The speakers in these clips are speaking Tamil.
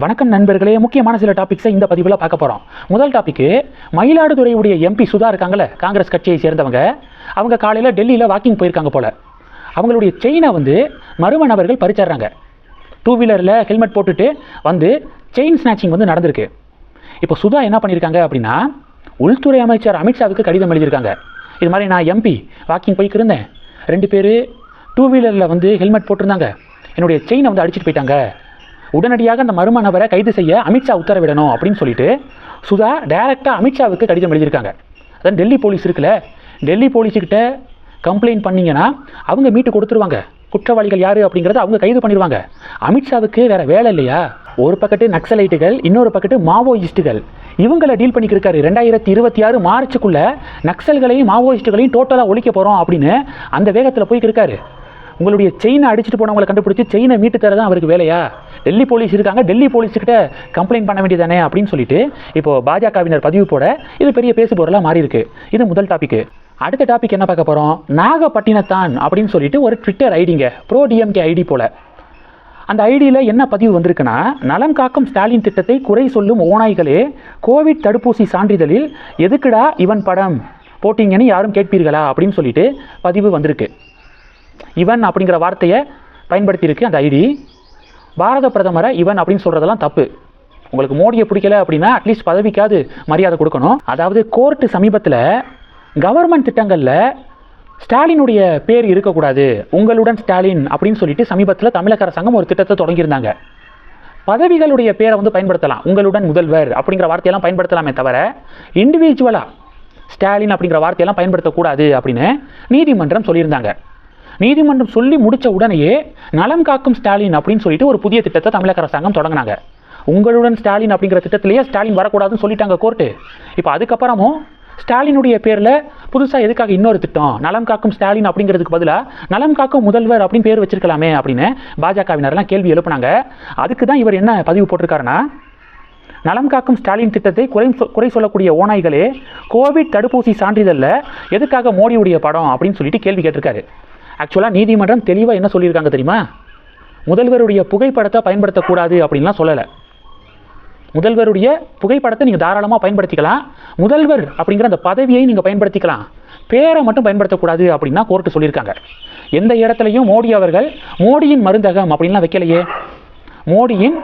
வணக்கம் நண்பர்களே முக்கியமான சில டாபிக்ஸை இந்த பதிவில் பார்க்க போகிறோம் முதல் டாபிக்கு மயிலாடுதுறையுடைய எம்பி சுதா இருக்காங்களே காங்கிரஸ் கட்சியை சேர்ந்தவங்க. அவங்க காலையில் டெல்லியில் வாக்கிங் போயிருக்காங்க போல. அவங்களுடைய செயினை வந்து மர்ம நபர்கள் பறிச்சிடுறாங்க. டூ வீலரில் ஹெல்மெட் போட்டுட்டு வந்து செயின் ஸ்நாச்சிங் வந்து நடந்திருக்கு. இப்போ சுதா என்ன பண்ணியிருக்காங்க அப்படின்னா உள்துறை அமைச்சர் அமித்ஷாவுக்கு கடிதம் எழுதியிருக்காங்க. இது மாதிரி நான் எம்பி வாக்கிங் போய்க்கிருந்தேன் ரெண்டு பேர் டூ வீலரில் வந்து ஹெல்மெட் போட்டிருந்தாங்க. என்னுடைய செயினை வந்து அடிச்சிட்டு போயிட்டாங்க. உடனடியாக அந்த மர்ம நபரை கைது செய்ய அமித்ஷா உத்தரவிடணும் அப்படின்னு சொல்லிட்டு சுதா டைரெக்டாக அமித்ஷாவுக்கு கடிதம் எழுதியிருக்காங்க. அதான் டெல்லி போலீஸ் இருக்குல்ல டெல்லி போலீஸுக்கிட்ட கம்ப்ளைண்ட் பண்ணீங்கன்னா அவங்க மீட்டு கொடுத்துருவாங்க. குற்றவாளிகள் யார் அப்படிங்கிறத அவங்க கைது பண்ணிடுவாங்க. அமித்ஷாவுக்கு வேறு வேலை இல்லையா? ஒரு பக்கத்து நக்சலைட்டுகள் இன்னொரு பக்கத்து மாவோயிஸ்ட்டுகள் இவங்களை டீல் பண்ணிக்கிருக்காரு. ரெண்டாயிரத்தி இருபத்தி ஆறு மார்ச்சுக்குள்ள நக்சல்களையும் மாவோயிஸ்ட்டுகளையும் டோட்டலாக ஒழிக்க போகிறோம் அப்படின்னு அந்த வேகத்தில் போய்க்கிருக்காரு. உங்களுடைய செயினை அடிச்சுட்டு போனவங்களை கண்டுபிடிச்சி செயினை மீட்டு தர தான் அவருக்கு வேலையா? டெல்லி போலீஸ் இருக்காங்க. டெல்லி போலீஸ்கிட்ட கம்ப்ளைண்ட் பண்ண வேண்டியதானே அப்படின்னு சொல்லிட்டு இப்போ பாஜகவினர் பதிவு போட இது பெரிய பேசு பொருளாக மாறி இருக்கு. இது முதல் டாபிக் அடுத்த டாபிக் என்ன பார்க்க போகிறோம் நாகப்பட்டினத்தான் அப்படின்னு சொல்லிட்டு ஒரு ட்விட்டர் ஐடிங்க ப்ரோ டிஎம்கே ஐடி போல. அந்த ஐடியில் என்ன பதிவு வந்திருக்குன்னா நலம் காக்கும் ஸ்டாலின் திட்டத்தை குறை சொல்லும் ஓநாய்களே கோவிட் தடுப்பூசி சான்றிதழில் எதுக்குடா இவன் படம்? போட்டிங்கன்னு யாரும் கேட்பீர்களா? அப்படின்னு சொல்லிட்டு பதிவு வந்திருக்கு. இவன் அப்படிங்கிற வார்த்தையை பயன்படுத்தியிருக்கு அந்த ஐடி பாரத பிரதமரை இவன் அப்படின்னு சொல்கிறதெல்லாம் தப்பு. உங்களுக்கு மோடியை பிடிக்கல அப்படின்னா அட்லீஸ்ட் பதவிக்காவது மரியாதை கொடுக்கணும். அதாவது கோர்ட்டு சமீபத்தில் கவர்மெண்ட் திட்டங்களில் ஸ்டாலினுடைய பேர் இருக்கக்கூடாது. உங்களுடன் ஸ்டாலின் அப்படின்னு சொல்லிட்டு சமீபத்தில் தமிழக அரசாங்கம் ஒரு திட்டத்தை தொடங்கியிருந்தாங்க. பதவிகளுடைய பேரை வந்து பயன்படுத்தலாம். உங்களுடன் முதல்வர் அப்படிங்கிற வார்த்தையெல்லாம் பயன்படுத்தலாமே தவிர இண்டிவிஜுவலாக ஸ்டாலின் அப்படிங்கிற வார்த்தையெல்லாம் பயன்படுத்தக்கூடாது அப்படின்னு நீதிமன்றம் சொல்லியிருந்தாங்க. நீதிமன்றம் சொல்லி முடித்த உடனேயே நலம் காக்கும் ஸ்டாலின் அப்படின்னு சொல்லிட்டு ஒரு புதிய திட்டத்தை தமிழக அரசாங்கம் தொடங்கினாங்க. உங்களுடன் ஸ்டாலின் அப்படிங்கிற திட்டத்திலேயே ஸ்டாலின் வரக்கூடாதுன்னு சொல்லிட்டாங்க கோர்ட்டு. இப்போ அதுக்கப்புறமும் ஸ்டாலினுடைய பேரில் புதுசாக எதுக்காக இன்னொரு திட்டம்? நலம் காக்கும் ஸ்டாலின் அப்படிங்கிறதுக்கு பதிலாக நலம் காக்கும் முதல்வர் அப்படின்னு பேர் வச்சிருக்கலாமே அப்படின்னு பாஜகவினர்லாம் கேள்வி எழுப்புனாங்க. அதுக்கு தான் இவர் என்ன பதிவு போட்டிருக்காருன்னா நலம் காக்கும் ஸ்டாலின் திட்டத்தை குறை சொ- குறை சொல்லக்கூடிய ஓநாய்களே கோவிட் தடுப்பூசி சான்றிதழில் எதுக்காக மோடியுடைய படம் அப்படின்னு சொல்லிட்டு கேள்வி கேட்டிருக்காரு. ஆக்சுவலாக நீதிமன்றம் தெளிவாக என்ன சொல்லியிருக்காங்க தெரியுமா? முதல்வருடைய புகைப்படத்தை பயன்படுத்தக்கூடாது அப்படின்லாம் சொல்லலை. முதல்வருடைய புகைப்படத்தை நீங்கள் தாராளமாக பயன்படுத்திக்கலாம். முதல்வர் அப்படிங்கிற அந்த பதவியை நீங்கள் பயன்படுத்திக்கலாம். பேரை மட்டும் பயன்படுத்தக்கூடாது அப்படின்னா கோர்ட்டு சொல்லியிருக்காங்க. எந்த இடத்துலையும் மோடி அவர்கள் மோடியின் மருந்தகம் அப்படின்லாம் வைக்கலையே. மோடியின்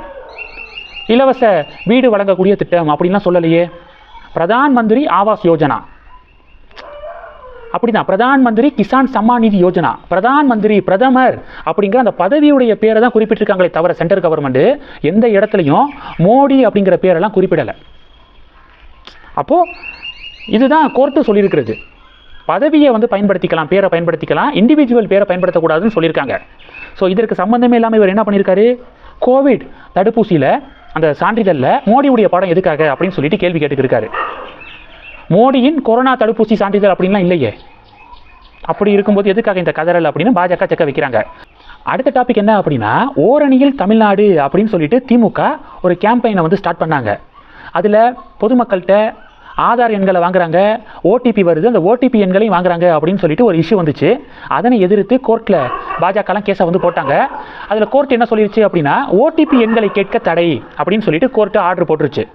இலவச வீடு வழங்கக்கூடிய திட்டம் அப்படின்லாம் சொல்லலையே. பிரதான் மந்திரி ஆவாஸ் யோஜனா. அப்படிதான் பிரதான் மந்திரி கிசான் சம்மான் நிதி யோஜனா. பிரதான் மந்திரி பிரதமர் அப்படிங்கிற அந்த பதவியுடைய பேரை தான் குறிப்பிட்டிருக்காங்களே தவிர சென்ட்ரல் கவர்மெண்ட் எந்த இடத்துலையும் மோடி அப்படிங்கிற பேரெல்லாம் குறிப்பிடலை. அப்போது இதுதான் கோர்ட்டு சொல்லியிருக்கிறது. பதவியை வந்து பயன்படுத்திக்கலாம் பேரை பயன்படுத்திக்கலாம் இண்டிவிஜுவல் பேரை பயன்படுத்தக்கூடாதுன்னு சொல்லியிருக்காங்க. ஸோ இதற்கு சம்பந்தமே இல்லாமல் இவர் என்ன பண்ணியிருக்காரு? கோவிட் தடுப்பூசியில் அந்த சான்றிதழில் மோடியுடைய படம் எதுக்காக அப்படின்னு சொல்லிட்டு கேள்வி கேட்டுக்கிருக்காரு மோடியின் கொரோனா தடுப்பூசி சான்றிதழ் அப்படின்லாம் இல்லையே. அப்படி இருக்கும்போது எதுக்காக இந்த கதறல் அப்படின்னு பாஜக செக்க வைக்கிறாங்க. அடுத்த டாபிக் என்ன அப்படின்னா ஓரணியில் தமிழ்நாடு அப்படின்னு சொல்லிட்டு திமுக ஒரு கேம்பெயினை வந்து ஸ்டார்ட் பண்ணாங்க. அதில் பொதுமக்கள்கிட்ட ஆதார் எண்களை வாங்குறாங்க ஓடிபி வருது அந்த ஓடிபி எண்களையும் வாங்குறாங்க அப்படின்னு சொல்லிட்டு ஒரு இஷ்யூ வந்துச்சு. அதனை எதிர்த்து கோர்ட்டில் பாஜகலாம் கேஸை வந்து போட்டாங்க. அதில் கோர்ட் என்ன சொல்லிருச்சு அப்படின்னா ஓடிபி எண்களை கேட்க தடை அப்படின்னு சொல்லிட்டு கோர்ட்டு ஆர்டர் போட்டுருச்சு.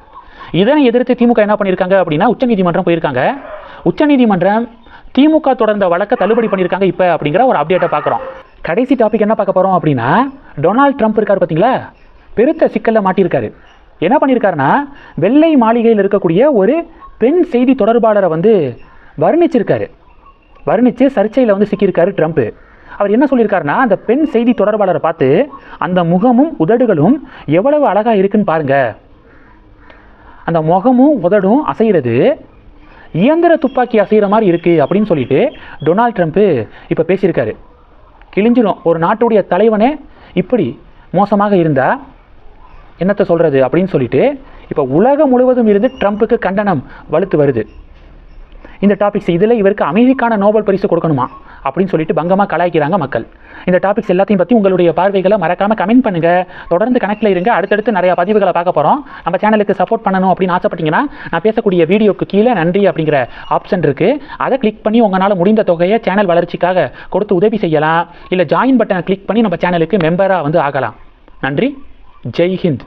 இதனை எதிர்த்து திமுக என்ன பண்ணியிருக்காங்க அப்படின்னா உச்சநீதிமன்றம் போயிருக்காங்க. உச்சநீதிமன்றம் திமுக தொடர்ந்த வழக்கை தள்ளுபடி பண்ணியிருக்காங்க இப்போ அப்படிங்கிற ஒரு அப்டேட்டை பார்க்குறோம். கடைசி டாபிக் என்ன பார்க்க போகிறோம் அப்படின்னா டொனால்ட் ட்ரம்ப் இருக்கார் பார்த்தீங்களா? பெருத்த சிக்கலில் மாட்டியிருக்காரு. என்ன பண்ணியிருக்காருன்னா வெள்ளை மாளிகையில் இருக்கக்கூடிய ஒரு பெண் செய்தி தொடர்பாளரை வந்து வர்ணிச்சிருக்காரு. வர்ணித்து சர்ச்சையில் வந்து சிக்கியிருக்காரு ட்ரம்ப். அவர் என்ன சொல்லியிருக்காருன்னா அந்த பெண் செய்தி தொடர்பாளரை பார்த்து அந்த முகமும் உதடுகளும் எவ்வளவு அழகாக இருக்குன்னு பாருங்கள் அந்த முகமும் உதடும் அசைகிறது. இயந்திர துப்பாக்கி அசைகிற மாதிரி இருக்குது அப்படின்னு சொல்லிட்டு டொனால்ட் ட்ரம்ப்பு இப்போ பேசியிருக்காரு. கிழிஞ்சிடும் ஒரு நாட்டுடைய தலைவனே இப்படி மோசமாக இருந்தால் என்னத்தை சொல்கிறது அப்படின்னு சொல்லிட்டு இப்போ உலகம் முழுவதும் இருந்து ட்ரம்ப்புக்கு கண்டனம் வலுத்து வருது. இந்த டாபிக்ஸ் இதில் இவருக்கு அமைதிக்கான நோபல் பரிசு கொடுக்கணுமா? அப்படின்னு சொல்லிட்டு பங்கமாக கலாய்க்கிறாங்க மக்கள். இந்த டாபிக்ஸ் எல்லாத்தையும் பற்றி உங்களுடைய பார்வைகளை மறக்காமல் கமெண்ட் பண்ணுங்கள் தொடர்ந்து கணக்கில் இருங்க. அடுத்தடுத்து நிறையா பதிவுகளை பார்க்க போகிறோம் நம்ம சேனலுக்கு சப்போர்ட் பண்ணணும் அப்படின்னு ஆசைப்பட்டீங்கன்னா நான் பேசக்கூடிய வீடியோக்கு கீழே நன்றி அப்படிங்கிற ஆப்ஷன் இருக்குது அதை கிளிக் பண்ணி உங்களால் முடிந்த தொகையை சேனல் வளர்ச்சிக்காக கொடுத்து உதவி செய்யலாம். இல்லை ஜாயின் பட்டனை கிளிக் பண்ணி நம்ம சேனலுக்கு மெம்பராக வந்து ஆகலாம். நன்றி. ஜெய் ஹிந்த்.